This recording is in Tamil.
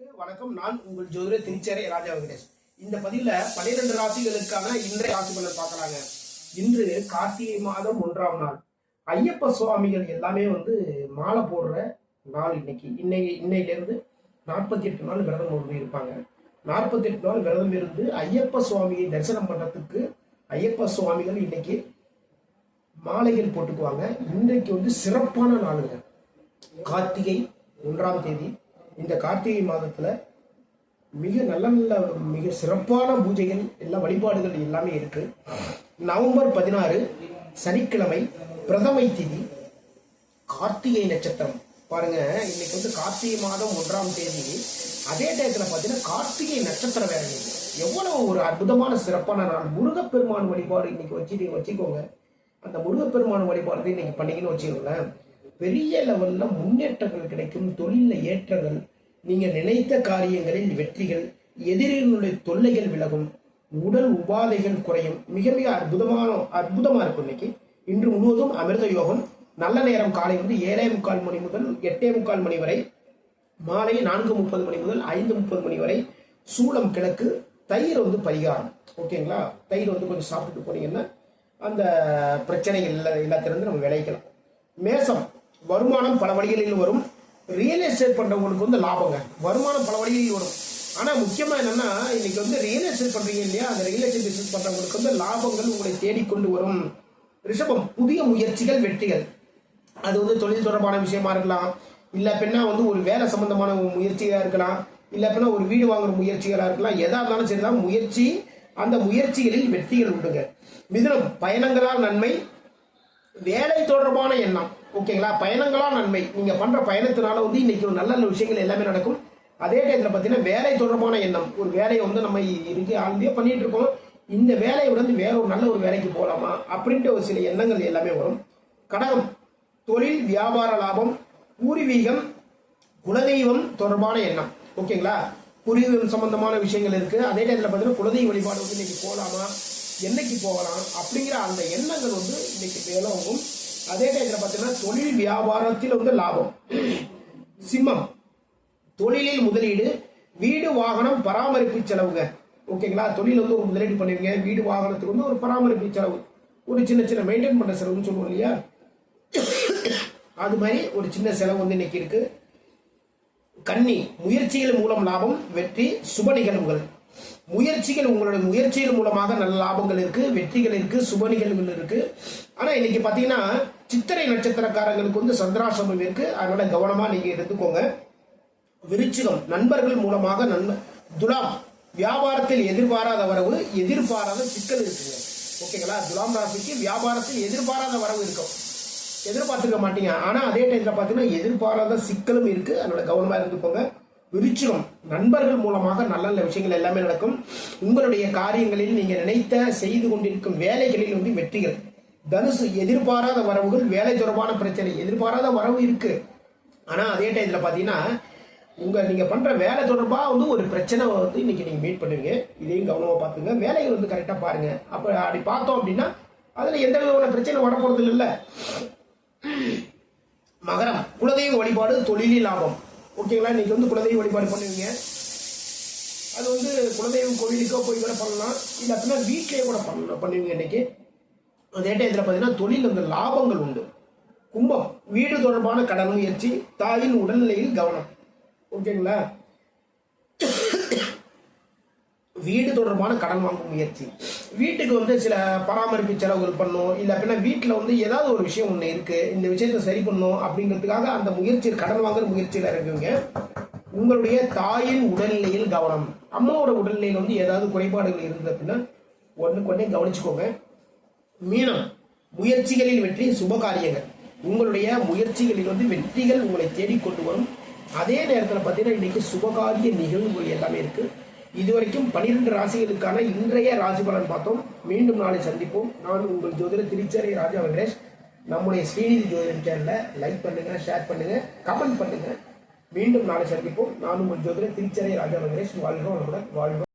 வணக்கம். நான் உங்கள் ஜோதிர திருச்சேரை ராஜா வெங்கடேஷ். இந்த பதிவில் பன்னிரெண்டு ராசிகளுக்கான இன்றைய ராசி பலன் பார்க்கலாங்க. இன்று கார்த்திகை மாதம் ஒன்றாம் நாள். ஐயப்ப சுவாமிகள் எல்லாமே வந்து மாலை போடுற நாள் இன்னைக்கு. இன்னைக்கு இன்னையிலேருந்து நாற்பத்தி எட்டு நாள் விரதம் ஒன்று இருப்பாங்க. நாற்பத்தி எட்டு நாள் விரதம் இருந்து ஐயப்ப சுவாமியை தரிசனம் பண்ணுறதுக்கு ஐயப்ப சுவாமிகள் இன்னைக்கு மாலைகள் போட்டுக்குவாங்க. இன்றைக்கு வந்து சிறப்பான நாளுங்க. கார்த்திகை ஒன்றாம் தேதி. இந்த கார்த்திகை மாதத்துல மிக நல்ல நல்ல மிக சிறப்பான பூஜைகள் எல்லா வழிபாடுகள் எல்லாமே இருக்கு. நவம்பர் பதினாறு சனிக்கிழமை பிரதமை திதி கார்த்திகை நட்சத்திரம். பாருங்க இன்னைக்கு வந்து கார்த்திகை மாதம் ஒன்றாம் தேதி. அதே டயத்துல பார்த்தீங்கன்னா கார்த்திகை நட்சத்திரம் வேற இன்னைக்கு எவ்வளவு ஒரு அற்புதமான சிறப்பான நாள். முருகப்பெருமான் வழிபாடு இன்னைக்கு வச்சு வச்சுக்கோங்க. அந்த முருகப்பெருமான் வழிபாடு இன்னைக்கு பண்ணீங்கன்னு வச்சுக்கோங்களேன். பெரிய லெவலில் முன்னேற்றங்கள் கிடைக்கும் தொழிலில் ஏற்றங்கள் நீங்கள் நினைத்த காரியங்களில் வெற்றிகள் எதிரிகளுடைய தொல்லைகள் விலகும் உடல் உபாதைகள் குறையும். மிக மிக அற்புதமான அற்புதமாக இருக்கும் இன்னைக்கு. இன்று முழுவதும் அமிர்த யோகம். நல்ல நேரம் காலை வந்து ஏழே முக்கால் மணி முதல் எட்டே முக்கால் மணி வரை. மாலை நான்கு முப்பது மணி முதல் ஐந்து முப்பது மணி வரை. சூளம் கிழக்கு தயிர் வந்து பரிகாரம். ஓகேங்களா தயிர் வந்து கொஞ்சம் சாப்பிட்டு போனீங்கன்னா அந்த பிரச்சனைகள் இல்லை எல்லாத்திலிருந்து நம்ம விளைக்கலாம். மேசம். வருமானம் பல வழிகளில் வரும். ரியல் எஸ்டேட் பண்ணுறவங்களுக்கு வந்து லாபங்க. வருமானம் பல வழிகளில் வரும். ஆனால் முக்கியமாக என்னென்னா இன்னைக்கு வந்து ரியல் எஸ்டேட் பண்ணுறீங்க இல்லையா? அந்த ரியல் எஸ்டேட் பிஸ்னஸ் பண்ணுறவங்களுக்கு வந்து லாபங்கள் உங்களை தேடிக்கொண்டு வரும். ரிஷபம் புதிய முயற்சிகள் வெற்றிகள். அது வந்து தொழில் தொடர்பான விஷயமா இருக்கலாம். இல்லை பின்னா வந்து ஒரு வேலை சம்பந்தமான முயற்சியாக இருக்கலாம். இல்லை பின்னா ஒரு வீடு வாங்குற முயற்சிகளாக இருக்கலாம். எதா இருந்தாலும் சரிதான் முயற்சி அந்த முயற்சிகளில் வெற்றிகள் உண்டுங்க. மிதுனம் பயணங்களால் நன்மை வேலை தொடர்பான எண்ணம். ஓகேங்களா? பயணங்களா நன்மை. நீங்கள் பண்ணுற பயணத்தினால வந்து இன்னைக்கு ஒரு நல்ல நல்ல விஷயங்கள் எல்லாமே நடக்கும். அதே டயத்தில் பார்த்தீங்கன்னா வேலை தொடர்பான எண்ணம். ஒரு வேலையை வந்து நம்ம இருக்கு ஆழ்ந்தே பண்ணிட்டு இருக்கோம். இந்த வேலையை விட வேற ஒரு நல்ல ஒரு வேலைக்கு போகலாமா அப்படின்ட்டு ஒரு சில எண்ணங்கள் எல்லாமே வரும். கடகம் தொழில் வியாபார லாபம் பூர்வீகம் குலதெய்வம் தொடர்பான எண்ணம். ஓகேங்களா? பூர்வீகம் சம்பந்தமான விஷயங்கள் இருக்குது அதே நேரத்தில் பார்த்தீங்கன்னா குலதெய்வ வழிபாடு வந்து இன்னைக்கு போகலாமா என்னைக்கு போகலாம்? அப்படிங்கிற அந்த எண்ணங்கள் வந்து இன்னைக்கு மேலோங்கும். அதே டயத்தில் பார்த்தீங்கன்னா தொழில் வியாபாரத்தில் வந்து லாபம். சிம்மம். தொழிலில் முதலீடு வீடு வாகனம் பராமரிப்பு செலவுங்க. ஓகேங்களா தொழில் வந்து ஒரு முதலீடு பண்ணுவீங்க. வீடு வாகனத்துக்கு வந்து ஒரு பராமரிப்பு செலவு. ஒரு சின்ன சின்ன மெயின்டைன் பண்ற செலவுன்னு சொல்லுவோம் இல்லையா? அது மாதிரி ஒரு சின்ன செலவு வந்து இன்னைக்கு இருக்கு. கன்னி. முயற்சிகள் மூலம் லாபம் வெற்றி சுப நிகழ்வுகள். முயற்சிகள் உங்களுடைய முயற்சிகள் மூலமாக நல்ல லாபங்கள் இருக்கு வெற்றிகள் இருக்கு சுப நிகழ்வுகள் இருக்கு. ஆனா இன்னைக்கு பாத்தீங்கன்னா சித்திரை நட்சத்திரக்காரங்களுக்கு வந்து சந்திராசிரமம் இருக்கு. அதனால கவனமா நீங்க எடுத்துக்கோங்க. விருச்சிகம் நண்பர்கள் மூலமாக நன்மை துலாம் வியாபாரத்தில் எதிர்பாராத வரவு எதிர்பாராத சிக்கல் இருக்குங்க ஓகேங்களா? துலாம் ராசிக்கு வியாபாரத்தில் எதிர்பாராத வரவு இருக்கும். எதிர்பார்த்துக்க மாட்டீங்க. ஆனா அதே டைம்ல பாத்தீங்கன்னா எதிர்பாராத சிக்கலும் இருக்கு. அதனால கவனமா இருந்துக்கோங்க. விருச்சிகம் நண்பர்கள் மூலமாக நல்ல நல்ல விஷயங்கள் எல்லாமே நடக்கும். உங்களுடைய காரியங்களில் நீங்கள் நினைத்த செய்து கொண்டிருக்கும் வேலைகளில் வந்து வெற்றிகள். தனுசு எதிர்பாராத வரவுகள் வேலை தொடர்பான பிரச்சனை எதிர்பாராத வரவு இருக்கு. ஆனால் அதே டைத்தில் பார்த்தீங்கன்னா உங்கள் நீங்கள் பண்ணுற வேலை தொடர்பாக வந்து ஒரு பிரச்சனை வந்து இன்னைக்கு நீங்கள் மீட் பண்ணுவீங்க. இதையும் கவனமாக பார்த்துங்க வேலைகள் வந்து கரெக்டாக பாருங்கள் அப்போ அப்படி பார்த்தோம் அப்படின்னா அதில் எந்த விதமான பிரச்சனை வரப்போறது இல்லை மகரம் குலதெய்வ வழிபாடு தொழிலில் லாபம். ஓகேங்களா? இன்னைக்கு வந்து குலதெய்வ வழிபாடு பண்ணுவீங்க. அது வந்து குலதெய்வம் கோவிலுக்கோ போய் கூட பண்ணலாம். இல்லை அப்படின்னா வீட்லேயே கூட பண்ணலாம் பண்ணுவீங்க இன்னைக்கு. அதே டயத்தில் பார்த்தீங்கன்னா தொழில் அந்த லாபங்கள் உண்டு. கும்பம் வீடு தொடர்பான கடன் முயற்சி தாயின் உடல்நிலையில் கவனம். ஓகேங்களா? வீடு தொடர்பான கடன் வாங்கும் முயற்சி. வீட்டுக்கு வந்து சில பராமரிப்பு செலவுகள் பண்ணும் இல்லை அப்படின்னா வீட்டில் வந்து ஏதாவது ஒரு விஷயம் ஒன்று இருக்குது இந்த விஷயத்தை சரி பண்ணும் அப்படிங்கிறதுக்காக அந்த முயற்சியில் கடன் வாங்குற முயற்சியில் இருக்குவீங்க உங்களுடைய தாயின் உடல்நிலையில் கவனம். அம்மாவோட உடல்நிலையில் வந்து ஏதாவது குறைபாடுகள் இருந்தது அப்படின்னா ஒன்றுக்கு ஒன்றே கவனிச்சுக்கோங்க. மீனம் முயற்சிகளில் வெற்றி சுப காரியங்கள். உங்களுடைய முயற்சிகளில் வந்து வெற்றிகள் உங்களை தேடிக்கொண்டு வரும். அதே நேரத்தில் பார்த்தீங்கன்னா இன்னைக்கு சுபகாரிய நிகழ்வுகள் எல்லாமே இருக்குது இதுவரைக்கும் பனிரெண்டு ராசிகளுக்கான இன்றைய ராசி பலன் பார்த்தோம். மீண்டும் நாளை சந்திப்போம். நான் உங்கள் ஜோதிட திருச்சேரி ராஜா வெங்கடேஷ். நம்முடைய ஸ்ரீநிதி ஜோதிட சேனலை லைக் பண்ணுங்க ஷேர் பண்ணுங்க கமெண்ட் பண்ணுங்க. மீண்டும் நாளை சந்திப்போம். நான் உங்கள் ஜோதிட திருச்சேரி ராஜா வெங்கடேஷ். வாழ்கிறோம் வாழ்க